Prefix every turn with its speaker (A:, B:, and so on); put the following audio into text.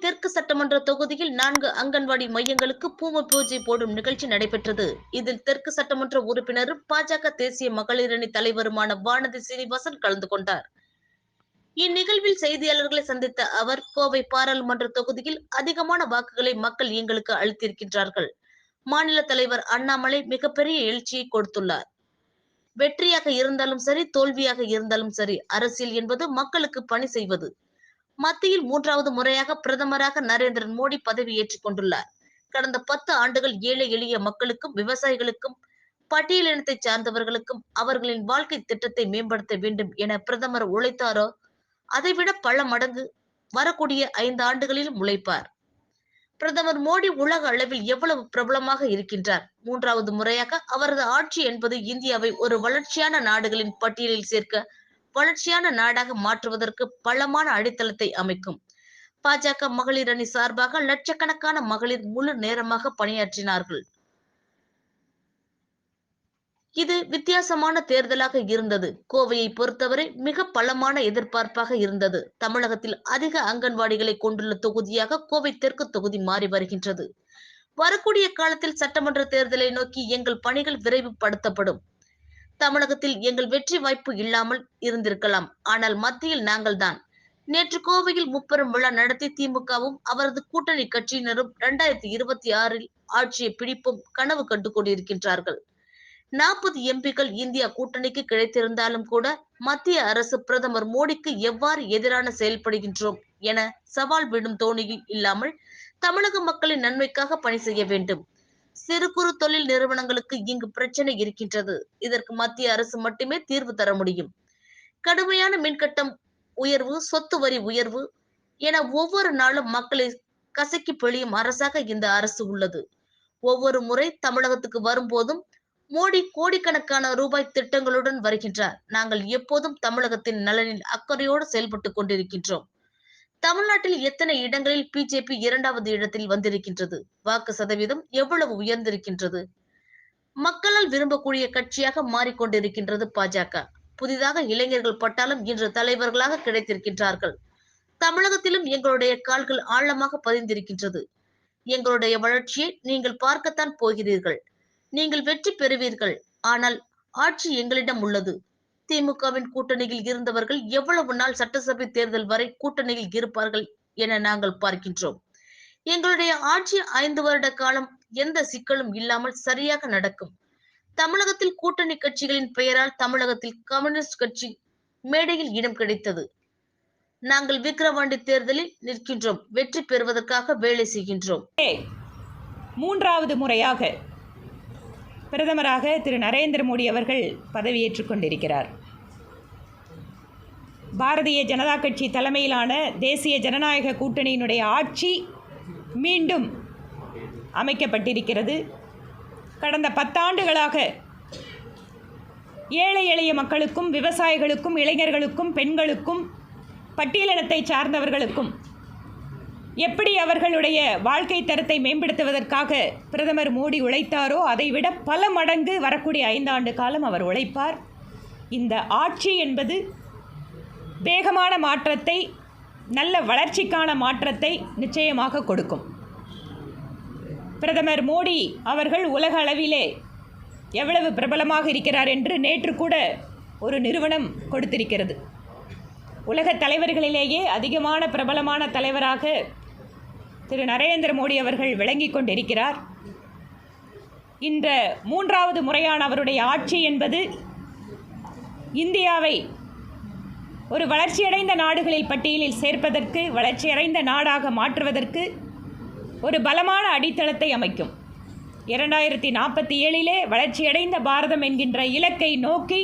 A: தெற்கு சட்டமன்ற தொகுதியில் நான்கு அங்கன்வாடி மையங்களுக்கு பூம பூஜை போடும் நிகழ்ச்சி நடைபெற்றது. இதில் தெற்கு சட்டமன்ற உறுப்பினரும் பாஜக தேசிய மகளிரணி தலைவருமான வானதி சீனிவாசன் கலந்து கொண்டார். இந்நிகழ்வில் செய்தியாளர்களை சந்தித்த அவர் கோவை பாராளுமன்ற தொகுதியில் அதிகமான வாக்குகளை மக்கள் எங்களுக்கு அளித்திருக்கின்றார்கள். மாநில தலைவர் அண்ணாமலை மிகப்பெரிய எழுச்சியை கொடுத்துள்ளார். வெற்றியாக இருந்தாலும் சரி தோல்வியாக இருந்தாலும் சரி அரசியல் என்பது மக்களுக்கு பணி செய்வது. மத்தியில் மூன்றாவது முறையாக பிரதமராக நரேந்திர மோடி பதவி ஏற்றுக் கொண்டுள்ளார். கடந்த பத்து ஆண்டுகள் ஏழை எளிய மக்களுக்கும் விவசாயிகளுக்கும் பட்டியலினத்தை சார்ந்தவர்களுக்கும் அவர்களின் வாழ்க்கை திட்டத்தை மேம்படுத்த வேண்டும் என பிரதமர் உழைத்தாரோ அதைவிட பல மடங்கு வரக்கூடிய ஐந்து ஆண்டுகளில் உழைப்பார். பிரதமர் மோடி உலக அளவில் எவ்வளவு பிரபலமாக இருக்கின்றார்? மூன்றாவது முறையாக அவரது ஆட்சி என்பது இந்தியாவை ஒரு வளர்ச்சியான நாடுகளின் பட்டியலில் சேர்க்க வளர்ச்சியான நாடாக மாற்றுவதற்கு பலமான அடித்தளத்தை அமைக்கும். பாஜக மகளிர் அணி சார்பாக லட்சக்கணக்கான மகளிர் முழு நேரமாக பணியாற்றினார்கள். இது வித்தியாசமான தேர்தலாக இருந்தது. கோவையை பொறுத்தவரை மிக பலமான எதிர்பார்ப்பாக இருந்தது. தமிழகத்தில் அதிக அங்கன்வாடிகளை கொண்டுள்ள தொகுதியாக கோவை தெற்கு தொகுதி மாறி வருகின்றது. வரக்கூடிய காலத்தில் சட்டமன்ற தேர்தலை நோக்கி எங்கள் பணிகள் விரைவுபடுத்தப்படும். தமிழகத்தில் எங்கள் வெற்றி வாய்ப்பு இல்லாமல் இருந்திருக்கலாம். ஆனால் மத்தியில் நாங்கள் தான் நேற்று கோவையில் முப்பெரும் விழா நடத்தி திமுகவும் அவரது கூட்டணி கட்சியினரும் இரண்டாயிரத்தி இருபத்தி ஆறில் ஆட்சியை பிடிப்பும் கனவு கண்டு கொண்டிருக்கின்றார்கள் நாற்பது எம்பிக்கள் இந்தியா கூட்டணிக்கு கிடைத்திருந்தாலும் கூட மத்திய அரசு பிரதமர் மோடிக்கு எவ்வாறு எதிரான செயல்படுகின்றோம் என சவால் விடும் தோணியில் இல்லாமல் தமிழக மக்களின் நன்மைக்காக பணி செய்ய வேண்டும். சிறு குறு தொழில் நிறுவனங்களுக்கு இங்கு பிரச்சனை இருக்கின்றது. இதற்கு மத்திய அரசு மட்டுமே தீர்வு தர முடியும். கடுமையான மின்கட்டம் உயர்வு சொத்து வரி உயர்வு என ஒவ்வொரு நாளும் மக்களை கசக்கி பிழியும் அரசாக இந்த அரசு உள்ளது. ஒவ்வொரு முறை தமிழகத்துக்கு வரும்போதும் மோடி கோடிக்கணக்கான ரூபாய் திட்டங்களுடன் வருகின்றார். நாங்கள் எப்போதும் தமிழகத்தின் நலனில் அக்கறையோடு செயல்பட்டு கொண்டிருக்கின்றோம். தமிழ்நாட்டில் எத்தனை இடங்களில் பிஜேபி இரண்டாவது இடத்தில் வந்திருக்கின்றது? வாக்கு சதவீதம் எவ்வளவு உயர்ந்திருக்கின்றது? மக்களால் விரும்பக்கூடிய கட்சியாக மாறிக்கொண்டிருக்கின்றது பாஜக. புதிதாக இளைஞர்கள் பட்டாலும் இன்று தலைவர்களாக கிடைத்திருக்கின்றார்கள். தமிழகத்திலும் எங்களுடைய கால்கள் ஆழமாக பதிந்திருக்கின்றது. எங்களுடைய வளர்ச்சியை நீங்கள் பார்க்கத்தான் போகிறீர்கள். நீங்கள் வெற்றி பெறுவீர்கள். ஆனால் ஆட்சி எங்களிடம் உள்ளது. திமுகவின் கூட்டணியில் இருந்தவர்கள் எவ்வளவு நாள் சட்டசபை தேர்தல் வரை கூட்டணியில் இருப்பார்கள் என நாங்கள் பார்க்கின்றோம். எங்களுடைய ஆட்சி ஐந்து வருட காலம் எந்த சிக்கலும் இல்லாமல் சரியாக நடக்கும். தமிழகத்தில் கூட்டணி கட்சிகளின் பெயரால் தமிழகத்தில் கம்யூனிஸ்ட் கட்சி மேடையில் இடம் கிடைத்தது. நாங்கள் விக்கிரவாண்டி தேர்தலில் நிற்கின்றோம். வெற்றி பெறுவதற்காக வேலை செய்கின்றோம்.
B: மூன்றாவது முறையாக பிரதமராக திரு நரேந்திர மோடி அவர்கள் பதவியேற்றுக் கொண்டிருக்கிறார். பாரதிய ஜனதா கட்சி தலைமையிலான தேசிய ஜனநாயக கூட்டணியினுடைய ஆட்சி மீண்டும் அமைக்கப்பட்டிருக்கிறது. கடந்த பத்தாண்டுகளாக ஏழை எளிய மக்களுக்கும் விவசாயிகளுக்கும் இளைஞர்களுக்கும் பெண்களுக்கும் பட்டியலினத்தை சார்ந்தவர்களுக்கும் எப்படி அவர்களுடைய வாழ்க்கை தரத்தை மேம்படுத்துவதற்காக பிரதமர் மோடி உழைத்தாரோ அதைவிட பல மடங்கு வரக்கூடிய ஐந்தாண்டு காலம் அவர் உழைப்பார். இந்த ஆட்சி என்பது வேகமான மாற்றத்தை நல்ல வளர்ச்சிக்கான மாற்றத்தை நிச்சயமாக கொடுக்கும். பிரதமர் மோடி அவர்கள் உலக அளவிலே எவ்வளவு பிரபலமாக இருக்கிறார் என்று நேற்று கூட ஒரு நிறுவனம் கொடுத்திருக்கிறது. உலக தலைவர்களிலேயே அதிகமான பிரபலமான தலைவராக திரு நரேந்திர மோடி அவர்கள் விளங்கி கொண்டிருக்கிறார். இந்த மூன்றாவது முறையான அவருடைய ஆட்சி என்பது இந்தியாவை ஒரு வளர்ச்சியடைந்த நாடுகளில் பட்டியலில் சேர்ப்பதற்கு வளர்ச்சியடைந்த நாடாக மாற்றுவதற்கு ஒரு பலமான அடித்தளத்தை அமைக்கும். இரண்டாயிரத்தி நாற்பத்தி ஏழிலே வளர்ச்சியடைந்த பாரதம் என்கின்ற இலக்கை நோக்கி